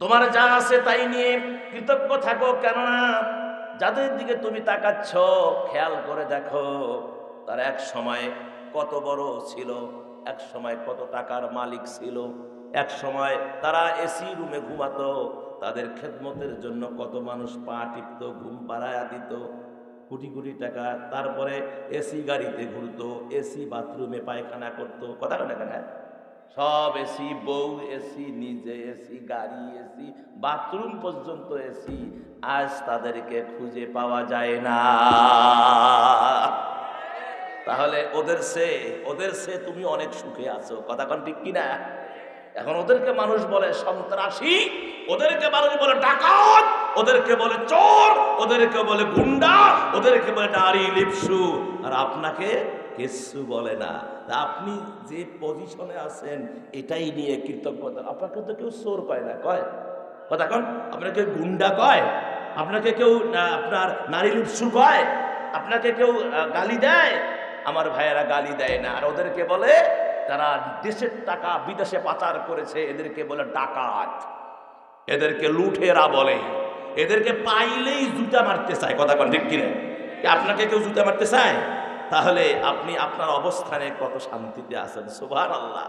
তোমার যা আছে তাই নিয়ে কৃতজ্ঞ থাকো, কেননা যাদের দিকে তুমি তাকাচ্ছ, খেয়াল করে দেখো, তার এক সময় কত বড় ছিল, এক সময় কত টাকার মালিক ছিল, এক সময় তারা এসি রুমে ঘুমাতো, তাদের খেদমতের জন্য কত মানুষ পা টিপত, ঘুম পাড়ায়া দিত, কোটি কোটি টাকা, তারপরে এসি গাড়িতে ঘুরতো, এসি বাথরুমে পায়খানা করতো, কথা কেন কেন সব এসি, বউ এসি, নিজে এসি, গাড়ি এসি, বাথরুম পর্যন্ত এসি, আজ তাদেরকে খুঁজে পাওয়া যায় না। তাহলে ওদের সে ওদের সে তুমি অনেক সুখে আছো, কথা কন ঠিক কিনা? এখন ওদেরকে মানুষ বলে সন্ত্রাসী, ওদেরকে মানুষ বলে ডাকাত, ওদেরকে বলে চোর, ওদেরকে বলে গুন্ডা, ওদেরকে বলে নারী লিপসু। আর আপনাকে কিচ্ছু বলে না। আপনি যে পজিশনে আছেন, এটাই নিয়ে কৃতজ্ঞতা আপনাকে তো কেউ সোর কয় না, কয়? কথা কন, আপনাকে গুন্ডা কয়? আপনাকে কেউ আপনার নারী লিপসু কয়? আপনাকে কেউ গালি দেয়? আমার ভাইয়েরা গালি দেয় না। আর ওদেরকে বলে, তারা দেশের টাকা বিদেশে পাচার করেছে, এদেরকে বলে ডাকাত। এদেরকে লুঠেরা বলে। এদেরকে পাইলেই জুতা মারতে চায়। কথা কন, ঠিক কিনে? আপনাকে কেউ জুতা মারতে চায়? তাহলে আপনি আপনার অবস্থানে কত শান্তিতে আছেন? সুভান আল্লাহ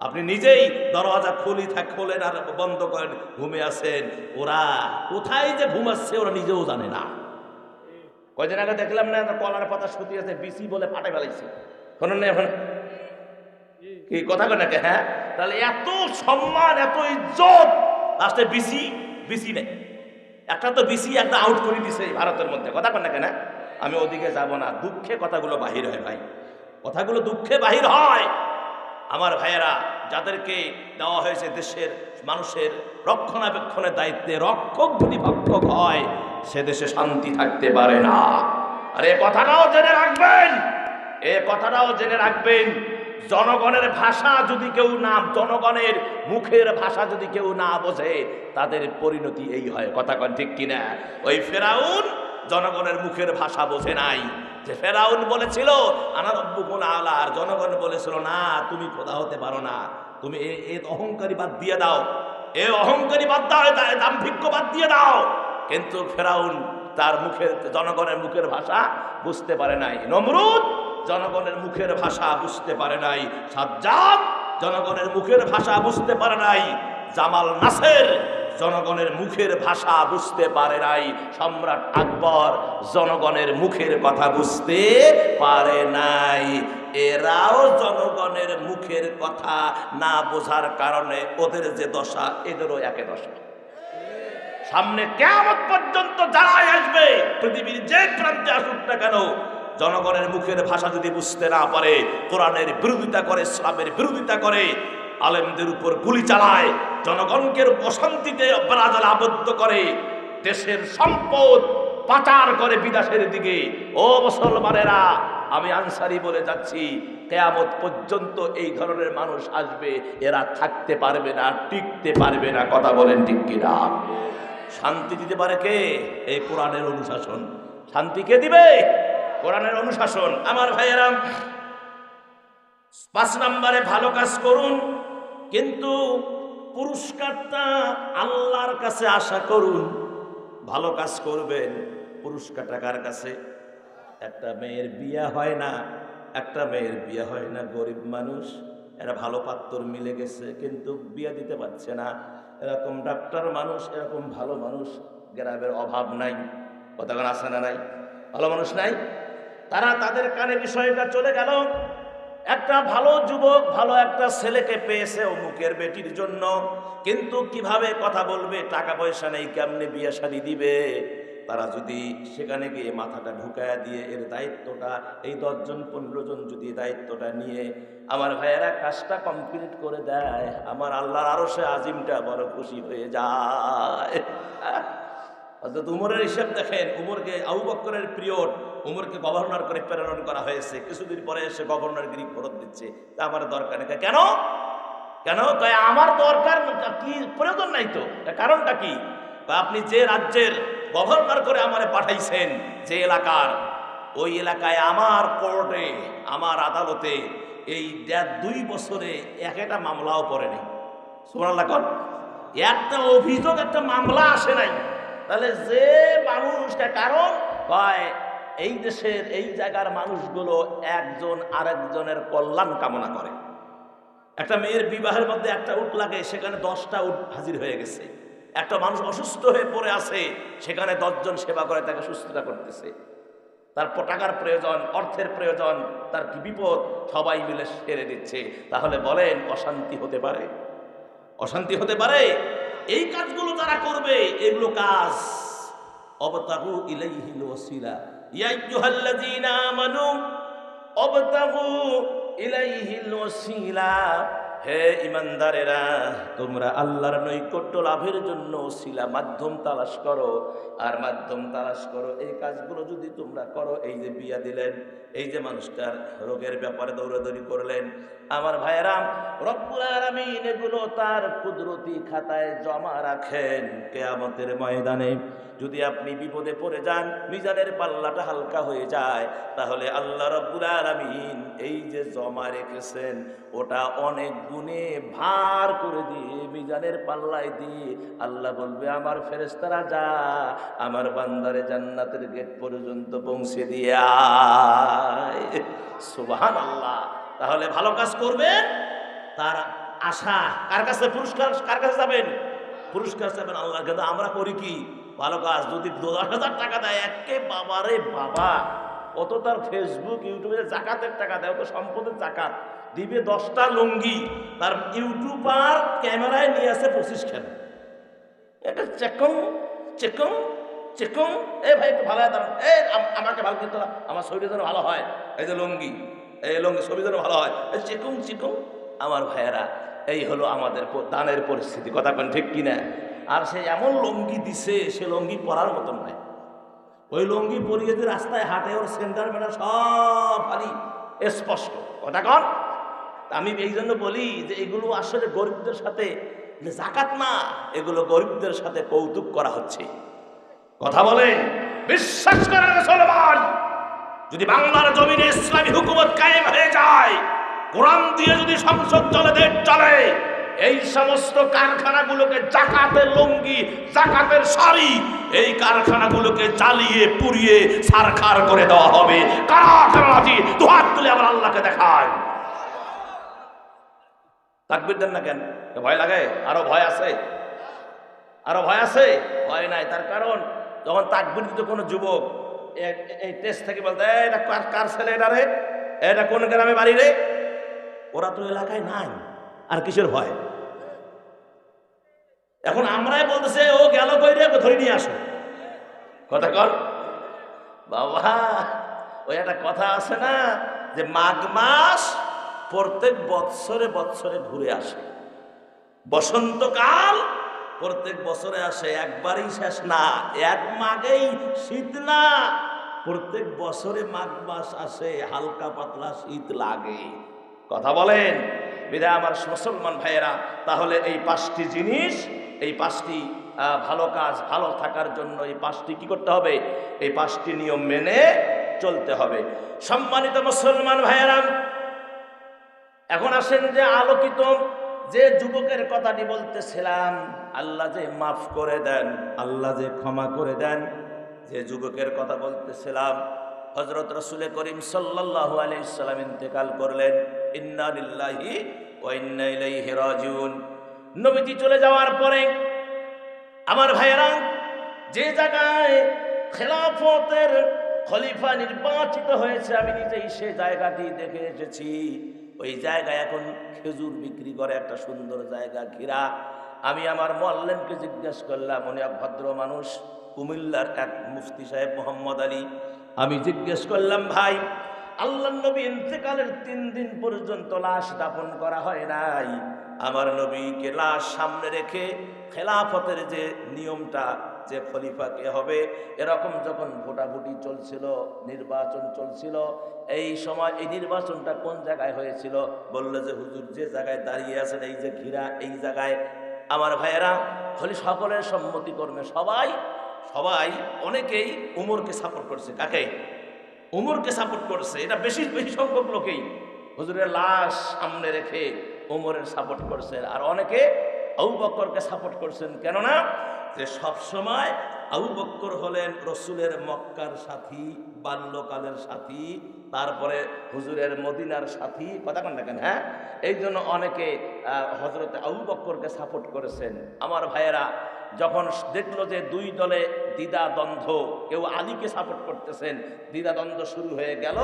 আপনি নিজেই দরওয়াজা খুলি থাক, খোলেন আর বন্ধ করেন, ঘুমে আছেন। ওরা কোথায় যে ঘুমাচ্ছে ওরা নিজেও জানে না। কয়দিন আগে দেখলাম না কলার পাতা সুতি আছে, বিসি বলে ফাটে ফেলাইছে। শোনেন না এখন। কি কথা কয় নাকি? হ্যাঁ? তাহলে এত সম্মান, এত ইজ্জত, লাস্টে বিসি বিসি নেই। একটা তো বিসি, একটা আউট করে দিছে ভারতের মধ্যে। কথা কয় না? কেন আমি ওদিকে যাব না। দুঃখে কথাগুলো বাহির হয় ভাই। কথাগুলো দুঃখে বাহির হয়। আমার ভাইয়েরা, যাদেরকে দেওয়া হয়েছে দেশের মানুষের রক্ষণাবেক্ষণের দায়িত্বে, রক্ষক যদি ভক্ষক হয়, সে দেশে শান্তি থাকতে পারে না। আর, এ কথাটাও জেনে রাখবেন। এ কথাটাও জেনে রাখবেন। জনগণের ভাষা যদি কেউ না, জনগণের মুখের ভাষা যদি কেউ না বোঝে, তাদের পরিণতি এই হয়। কথা কন ঠিক কিনা? ওই ফেরাউন জনগণের মুখের ভাষা বোঝে নাই। যে ফেরাউন বলেছিল আনার রব্বুকুল আলা আর জনগণ বলেছিল, না, তুমি খোদা হতে পারো না। তুমি এ অহংকারী বাদ দিয়ে দাও। এ অহংকারী বাদ দাও দাম্ভিক্য বাদ দিয়ে দাও। কিন্তু ফেরাউন তার মুখের, জনগণের মুখের ভাষা বুঝতে পারে নাই। নমরুদ জনগণের মুখের ভাষা বুঝতে পারে নাই। সাজ্জাদ জনগণের মুখের ভাষা বুঝতে পারে নাই। জামাল নাসের জনগণের মুখের ভাষা বুঝতে পারে নাই। সম্রাট আকবর জনগণের মুখের কথা বুঝতে পারে নাই। এরাও জনগণের মুখের কথা না বোঝার কারণে ওদের যে দশা, এদেরও একে দশা। সামনে কেমন পর্যন্ত যারাই আসবে, পৃথিবীর যে প্রান্তে আসুক না কেন, জনগণের মুখের ভাষা যদি বুঝতে না পারে, কোরআনের বিরোধিতা করে, ইসলামের বিরোধিতা করে, আলেমদের উপর গুলি চালায়, জনগণকে অশান্তিতে বারাজালে আবদ্ধ করে, দেশের সম্পদ পাচার করে বিদাসের দিকে। ও মুসলমানেরা, আমি আনসারি বলে যাচ্ছি, কেয়ামত পর্যন্ত এই ধরনের মানুষ আসবে, এরা থাকতে পারবে না, টিকতে পারবে না, কথা বলেন ঠিক কিনা? শান্তি দিতে পারে কে? এই কোরআনের অনুশাসন। শান্তি কে দিবে? কোরআনের অনুশাসন। আমার ভাইয়েরা, পাঁচ নম্বরে ভালো কাজ করুন, কিন্তু পুরস্কারটা আল্লাহর কাছে আশা করুন। ভালো কাজ করবেন পুরস্কার টাকার কাছে? একটা মেয়ের বিয়ে হয় না, একটা মেয়ের বিয়ে হয় না, গরিব মানুষ, এরা ভালো পাত্তর মিলে গেছে, কিন্তু বিয়ে দিতে পারছে না। এরকম ডাক্তার মানুষ, এরকম ভালো মানুষ, গ্রামের অভাব নাই। কতক্ষণ আসে না নাই? ভালো মানুষ নাই? তারা তাদের কানে বিষয়টা চলে গেল। একটা ভালো যুবক ভালো একটা ছেলেকে পেয়েছে অমুকের বেটির জন্য। কিন্তু কীভাবে কথা বলবে, টাকা পয়সা নেই, কেমনে বিয়ে শাড়ি দিবে? তারা যদি সেখানে গিয়ে মাথাটা ঢুকায় দিয়ে এর দায়িত্বটা, এই দশজন, পনেরো জন যদি দায়িত্বটা নিয়ে আমার ভাইয়েরা কাজটা কমপ্লিট করে দেয়, আমার আল্লাহর আরও সে আজিমটা বড় খুশি হয়ে যায়। অর্থাৎ উমরের হিসাব দেখেন, উমরকে আবু বক্করের পিরিয়ড উমরকে গভর্নর করে প্রেরণ করা হয়েছে। কিছুদিন পরে এসে গভর্নর গিরি ফেরত দিচ্ছে। তা আমার দরকার নেই। কেন? কেন? কয়, আমার দরকার কি প্রয়োজন নাই তো? কারণটা কি? আপনি যে রাজ্যের গভর্নর করে আমারে পাঠাইছেন, যে এলাকার, ওই এলাকায় আমার কোর্টে, আমার আদালতে এই দেড় দুই বছরে এক একটা মামলাও পড়েনি সুবহানাল্লাহ কর একটা অভিযোগ, একটা মামলা আসে নাই। তাহলে যে মানুষটা কারণ হয় এই দেশের এই জায়গার মানুষগুলো একজন আরেকজনের কল্যাণ কামনা করে। একটা মেয়ের বিবাহের মধ্যে একটা উট লাগে, সেখানে দশটা উট হাজির হয়ে গেছে। একটা মানুষ অসুস্থ হয়ে পড়ে আছে, সেখানে দশজন সেবা করে, তাকে সুস্থতা করতেছে। তার টাকার প্রয়োজন, অর্থের প্রয়োজন, তার কি বিপদ, সবাই মিলে সেরে দিচ্ছে তাহলে বলেন, অশান্তি হতে পারে? অশান্তি হতে পারে? এই কাজগুলো যারা করবে, এগুলো কাজ। অবতাহু ইলাইহিল ওয়াসিলা ইয়া আইয়ুহাল্লাযীনা আমানু অবতাহু ইলাইহিল ওয়াসিলা। হে ইমানদারেরা তোমরা আল্লাহর নৈকট্য লাভের জন্য ওসিলা, মাধ্যম তালাশ করো। আর মাধ্যম তালাশ করো, এই কাজগুলো যদি তোমরা করো, এই যে বিয়া দিলেন, এই যে মানুষটার রোগের ব্যাপারে দৌড়াদৌড়ি করলেন, আমার ভাইয়েরাম রব্বুল আলামিন এগুলো তার কুদরতি খাতায় জমা রাখেন। কেয়ামতের ময়দানে যদি আপনি বিপদে পড়ে যান, মিজানের পাল্লাটা হালকা হয়ে যায়, তাহলে আল্লাহ রব্বুল আলামিন এই যে জমা রেখেছেন, ওটা অনেক গুণে ভার করে দিয়ে মিজানের পাল্লায় দিয়ে আল্লাহ বলবে, আমার ফেরেস্তারা যা, আমার বান্দারে জান্নাতের গেট পর্যন্ত পৌঁছে দিয়ে সুবহান আল্লাহ তাহলে ভালো কাজ করবেন, তার আশা কার কাছে পুরস্কার, কার কাছে যাবেন? পুরস্কার যাবেন আল্লাহ কিন্তু আমরা করি কি? ভালো কাজ যদি দশ হাজার টাকা দেয় একে বাবারে বাবা। অত তার ফেসবুক ইউটিউবে জাকাতের টাকা দেয় অত সম্পদের জাকাত। দিবে দশটা লুঙ্গি তার ইউটিউবার ক্যামেরায় নিয়ে আসে পঁচিশ খান। এটা চেকম চেকম চেকম এ ভাই একটু ভালো হয় এ আম- আমাকে ভালো হবে, আমার শরীর যেন ভালো হয়। এই যে লুঙ্গি এই লুঙ্গি শরীর যেন ভালো হয়। এই চেকম চিকম আমার ভাইয়েরা এই হলো আমাদের দানের পরিস্থিতি। কথা কোন ঠিক কিনা? আর সে এমন লুঙ্গি দিছে, সে লুঙ্গি পরার মতন নয় ওই লুঙ্গি পরিয়ে যে রাস্তায় হাঁটে, ওর সেন্টার মেটার সব খালি স্পষ্ট। কথা কন? আমি এই জন্য বলি যে এগুলো আসলে গরিবদের সাথে জাকাত না, এগুলো গরিবদের সাথে কৌতুক করা হচ্ছে। কথা বলেন বিশ্বাস করেন মুসলমান, যদি বাংলার জমিনে ইসলামী হুকুমত কায়েম হয়ে যায় কোরআন দিয়ে যদি সংসদ চলে, দেশ চলে, এই সমস্ত কারখানাগুলোকে জাকাতের লুঙ্গি, জাকাতের শাড়ি, এই কারখানাগুলোকে চালিয়ে পুড়িয়ে সারখার করে দেওয়া হবে। কারা কারা তুলে আবার আল্লাহকে দেখায়। তাকবির দেন না কেন? ভয় লাগে? আরও ভয় আছে? আরও ভয় আছে? ভয় নাই, তার কারণ যখন তাকবির দিত কোনো যুবক এই টেস্ট থেকে বলতে এটা কার ছেলে এটা রে? এটা কোন গ্রামে বাড়ি রে? ওরা তো এলাকায় নাই, আর কিসের ভয়? এখন আমরাই বলতেছে, ও গেল কই রে? ধরে নিয়ে আসো। কথা কর। বাবা, ওই একটা কথা আছে না, যে মাঘ মাস প্রত্যেক বৎসরে বৎসরে ঘুরে আসে। বসন্তকাল প্রত্যেক বছরে আসে, একবারই শেষ না, এক মাঘেই শীত না। প্রত্যেক বছরে মাঘ মাস আসে, হালকা পাতলা শীত লাগে। কথা বলেন, বিদায় আমার মুসলমান ভাইয়েরা, তাহলে এই পাঁচটি জিনিস, এই পাঁচটি ভালো কাজ, ভালো থাকার জন্য এই পাঁচটি কি করতে হবে? এই পাঁচটি নিয়ম মেনে চলতে হবে। সম্মানিত মুসলমান ভাইয়েরা, এখন আসেন যে আলোকিত, যে যুবকের কথাটি বলতেছিলাম, আল্লাহ যে মাফ করে দেন, আল্লাহ যে ক্ষমা করে দেন, যে যুবকের কথা বলতেছিলাম হজরত রসুলের করিম সাল্লাল্লাহু আলাইহি সাল্লাম ইন্তেকাল করলেন, ইন্না লিল্লাহি ওয়া ইন্না নবীজি চলে যাওয়ার পরে আমার ভাইয়েরা, যে জায়গায় খেলাফতের খলিফা নির্বাচিত হয়েছে, আমি নিজেই সে জায়গাটি দেখে এসেছি। ওই জায়গায় এখন খেজুর বিক্রি করে একটা সুন্দর জায়গা ঘিরা। আমি আমার মোয়াল্লেমকে জিজ্ঞেস করলাম, উনি এক ভদ্র মানুষ, কুমিল্লার এক মুফতি সাহেব মোহাম্মদ আলী। আমি জিজ্ঞেস করলাম, ভাই, আল্লাহ নবী ইন্তেকালের তিন দিন পর্যন্ত লাশ দাফন করা হয় নাই। আমার নবীকে লাশ সামনে রেখে খেলাফতের যে নিয়মটা, যে খলিফা কে হবে, এরকম যখন ভোটাভুটি চলছিল, নির্বাচন চলছিল, এই সময় এই নির্বাচনটা কোন জায়গায় হয়েছিল? বলল যে, হুজুর, যে জায়গায় দাঁড়িয়ে আছেন, এই যে ঘিরা, এই জায়গায়। আমার ভাইয়েরা খলি সকলের সম্মতিকর্মে সবাই সবাই অনেকেই উমরকে সাপোর্ট করছে। কাকে? উমরকে সাপোর্ট করছে। এটা বেশি বেশি সংখ্যক লোকেই। হুজুরের লাশ সামনে রেখে উমরের সাপোর্ট করছেন। আর অনেকে আউ বকরকে সাপোর্ট করছেন। কেননা যে সব সময় আবু বক্কর হলেন রসুলের মক্কার সাথী, বাল্যকালের সাথী, তারপরে হুজুরের মদিনার সাথী। কথা কন না কেন হ্যাঁ? এই জন্য অনেকে হজরত আবু বক্করকে সাপোর্ট করেছেন। আমার ভাইয়েরা, যখন দেখল যে দুই দলে দ্বিধা দ্বন্দ্ব কেউ আলীকে সাপোর্ট করতেছেন দ্বিধা দ্বন্দ্ব শুরু হয়ে গেল।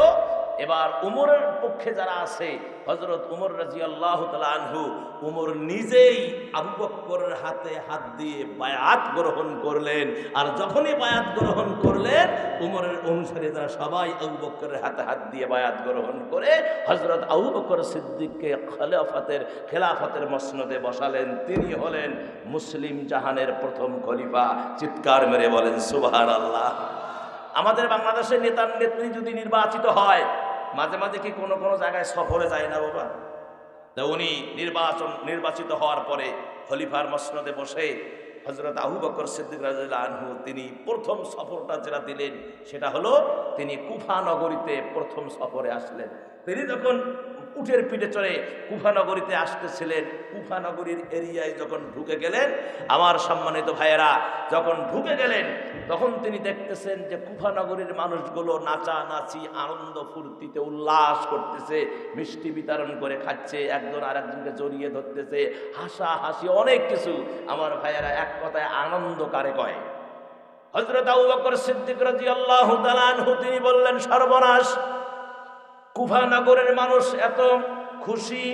এবার উমরের পক্ষে যারা আছে হজরত উমর রাজি আল্লাহ আনহু, উমর নিজেই আবু বক্করের হাতে হাত দিয়ে বায়াত গ্রহণ করলেন। আর যখনই বায়াত গ্রহণ করলেন, উমরের অনুসারে যারা সবাই আবু বক্করের হাতে হাত দিয়ে বায়াত গ্রহণ করে হজরত আবু বক্কর সিদ্দিককে খেলাফতের খেলাফতের মসনদে বসালেন। তিনি হলেন মুসলিম জাহানের প্রথম খলিফা। চিৎকার মেরে বলেন সুবাহান আল্লাহ আমাদের বাংলাদেশের নেতার নেত্রী যদি নির্বাচিত হয় মাঝে মাঝে কি কোনো কোনো জায়গায় সফরে যায় না বাবা? তা উনি নির্বাচন, নির্বাচিত হওয়ার পরে খলিফার মসনদে বসে হজরত আহু বকর সিদ্দিক আনহু তিনি প্রথম সফরটা যেটা দিলেন সেটা হলো তিনি কুফা নগরীতে প্রথম সফরে আসলেন। তিনি যখন উঠের পিঠে চড়ে কুফানগরীতে আসতেছিলেন। কুফানগরীর এরিয়ায় যখন ঢুকে গেলেন, আমার সম্মানিত ভাইয়েরা, যখন ঢুকে গেলেন, তখন তিনি দেখতেছেন যে কুফানগরীর মানুষগুলো নাচা নাচি আনন্দ ফুর্তিতে উল্লাস করতেছে, মিষ্টি বিতরণ করে খাচ্ছে, একজন আর একজনকে জড়িয়ে ধরতেছে, হাসা হাসি অনেক কিছু। আমার ভাইয়েরা, এক কথায় আনন্দ কারে কয়? হজরত আবু বকর সিদ্দিক তাআলা আনহু, তিনি বললেন, সর্বনাশ! কুফানগরের মানুষ এত খুশি,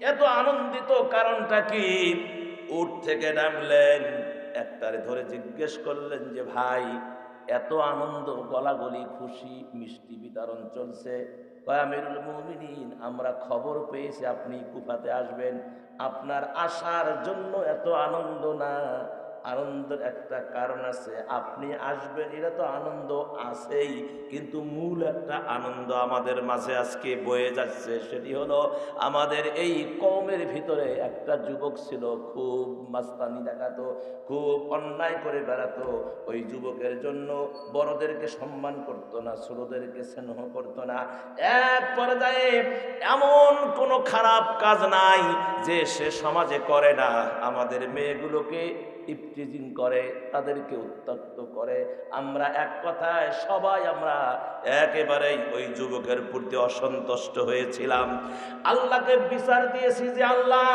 এত আনন্দিত, কারণটা কি? উঠ থেকে নামলেন, একটারে ধরে জিজ্ঞেস করলেন যে, ভাই, এত আনন্দ, গলাগলি, খুশি, মিষ্টি বিতরণ চলছে। আমিরুল আমরা খবর পেয়েছি আপনি কুফাতে আসবেন। আপনার আসার জন্য এত আনন্দ না। আনন্দের একটা কারণ আছে। আপনি আসবেন, এটা তো আনন্দ আছেই, কিন্তু মূল একটা আনন্দ আমাদের মাঝে আজকে বয়ে যাচ্ছে, সেটি হলো আমাদের এই কমের ভিতরে একটা যুবক ছিল, খুব মাস্তানি দেখাতো, খুব অন্যায় করে বেড়াতো। ওই যুবকের জন্য বড়দেরকে সম্মান করতো না, ছোটদেরকে স্নেহ করতো না। এক পর্যায়ে এমন কোনো খারাপ কাজ নাই যে সে সমাজে করে না। আমাদের মেয়েগুলোকে ইফটিজিং করে, তাদেরকে উত্তক্ত করে। আমরা এক কথায় সবাই আমরা একেবারেই ওই যুবকের প্রতি অসন্তুষ্ট হয়েছিলাম। আল্লাহকে বিচার দিয়েছি যে, আল্লাহ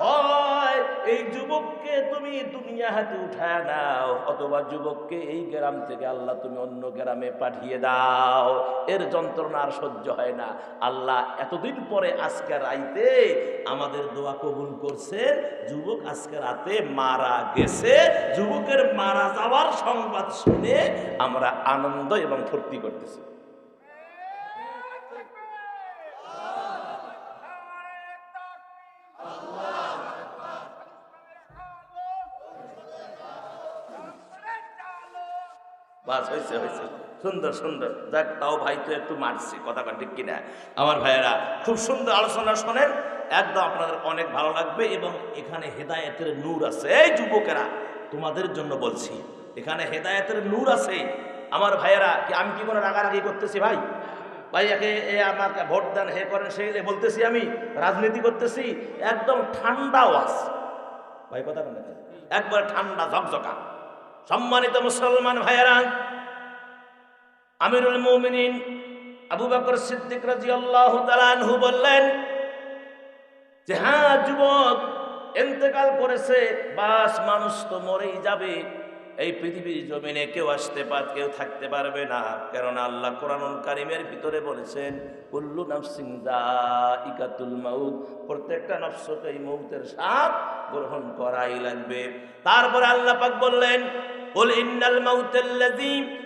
হয়, এই যুবককে তুমি দুনিয়া হাতে উঠায় নাও, অথবা যুবককে এই গ্রাম থেকে আল্লাহ তুমি অন্য গ্রামে পাঠিয়ে দাও। এর যন্ত্রণা আর সহ্য হয় না। আল্লাহ এতদিন পরে আজকে রাইতে আমাদের দোয়া কবুল করছে, যুবক আজকে রাতে মারা গেছে। যুবকের মারা যাওয়ার সংবাদ শুনে আমরা আনন্দ এবং ফুর্তি করতেছি বাস হয়েছে হয়েছে। সুন্দর সুন্দর। যাক, তাও ভাই তো একটু মারছি, কথা ঠিক কিনা? আমার ভাইয়েরা, খুব সুন্দর আলোচনা শোনেন। একদম আপনাদের অনেক ভালো লাগবে এবং এখানে হেদায়েতের নূর আছে। এই যুবকেরা, তোমাদের জন্য বলছি, এখানে হেদায়েতের নূর আছে। আমার ভাইয়েরা, কি আমি কি কোনো রাগারাগি করতেছি ভাই? ভাই একে এ আমাকে ভোট দেন, হে করেন সেই বলতেছি আমি, রাজনীতি করতেছি, একদম ঠান্ডা ওয়াজ ভাই, কথা একবার ঠান্ডা, ঝকঝকা। সম্মানিত মুসলমান ভাইয়েরা আমিরুল মুমিনিন আবু বাকর সিদ্দিক রাজি আল্লাহ তালানহু বললেন যে হ্যাঁ যুবক এন্তেকাল করেছে, বাস মানুষ তো মরেই যাবে। এই পৃথিবীর জমিনে কেউ আসতে পার, কেউ থাকতে পারবে না। কেননা আল্লাহ কোরআন কারিমের ভিতরে বলেছেন উল্লু নাফসিং দা ইকাতুল মাউদ প্রত্যেকটা নফসকে এই মৌতের সাপ গ্রহণ করাই লাগবে। তারপরে আল্লাহ পাক বললেন উল ইন্নাল মাউতাল্লাযী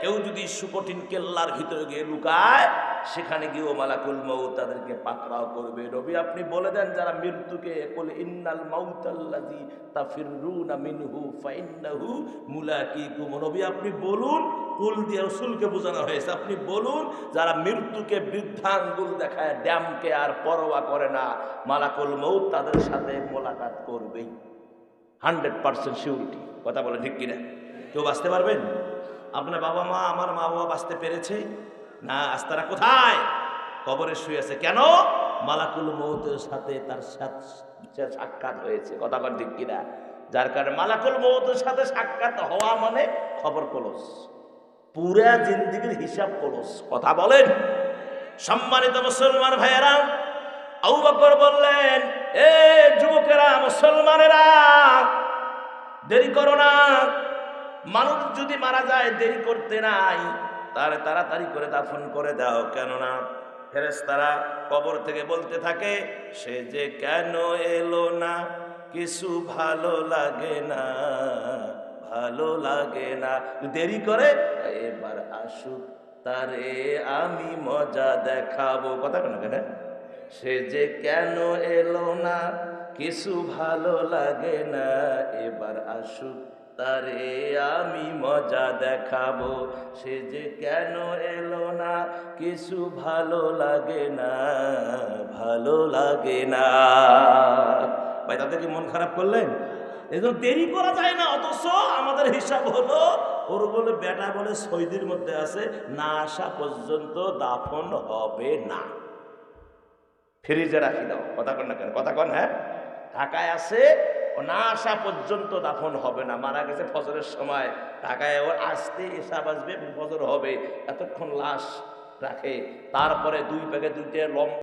কেউ যদি সুকঠিন কেল্লার ভিতরে গিয়ে লুকায়, সেখানে গিয়েও মালাকুল মৌ তাদেরকে পাকড়াও করবে। রবি আপনি বলে দেন যারা মৃত্যুকে, কুল ইন্নাল মাউতাল্লাযী তাফিররুনা মিনহু ফাইন্নাহু মুলাকিকুম। নবী, আপনি বলুন, কুল দিয়ে রসুলকে বোঝানো হয়েছে। আপনি বলুন, যারা মৃত্যুকে বৃদ্ধাঙ্গুল দেখায়, ড্যামকে আর পরোয়া করে না, মালাকুল মৌত তাদের সাথে মোলাকাত করবেই। Hundred percent security. কথা বলে ঠিক কিনা? কেউ বাঁচতে পারবেন? আপনার বাবা মা, আমার মা বাবা বাঁচতে পেরেছে? না, আজ তারা কোথায়? কবরে শুয়ে আছে। কেন? মালাকুল মৌতের সাথে তার সাক্ষাৎ হয়েছে। কথা বলে ঠিক কিনা? যার কারণে মালাকুল মৌতের সাথে সাক্ষাৎ হওয়া মানে খবর কলস। পুরা জিন্দিগির হিসাব কলস। কথা বলেন। সম্মানিত মুসলমান ভাইয়েরা, আবু বকর বললেন, এ যুবকেরা, মুসলমানেরা, দেরি করো না। মানুষ যদি মারা যায়, দেরি করতে নাই। তার তাড়াতাড়ি করে দাফন করে দাও, কেননা ফেরেশতারা কবর থেকে বলতে থাকে, সে যে কেন এলো না? কিছু ভালো লাগে না, ভালো লাগে না। দেরি করে, এবার আসুক, তারে আমি মজা দেখাবো। কথা কেন কেন? সে যে কেন এলো না? কিছু ভালো লাগে না, এবার আসুক তারে আমি মজা দেখাবো। সে যে কেন এলো না, কিছু ভালো লাগে না, ভালো লাগে না। ভাই তাদের কি মন খারাপ করলেন? এজন্য দেরি করা যায় না, অথচ আমাদের হিসাব হলো, ওর বলে, বেটা বলে সৈদির মধ্যে আছে, না আসা পর্যন্ত দাফন হবে না। ফ্রিজে রাখি দাও। কথা কন না কেন? কথা কন হ্যাঁ? ঢাকায় আছে না আসা পর্যন্ত দাফন হবে না। মারা গেছে ফজরের সময়। ঢাকায় ও আসতে এসা আসবে ফজর হবে। এতক্ষণ লাশ রাখে। তারপরে দুই প্যাকে দুইটা লম্বা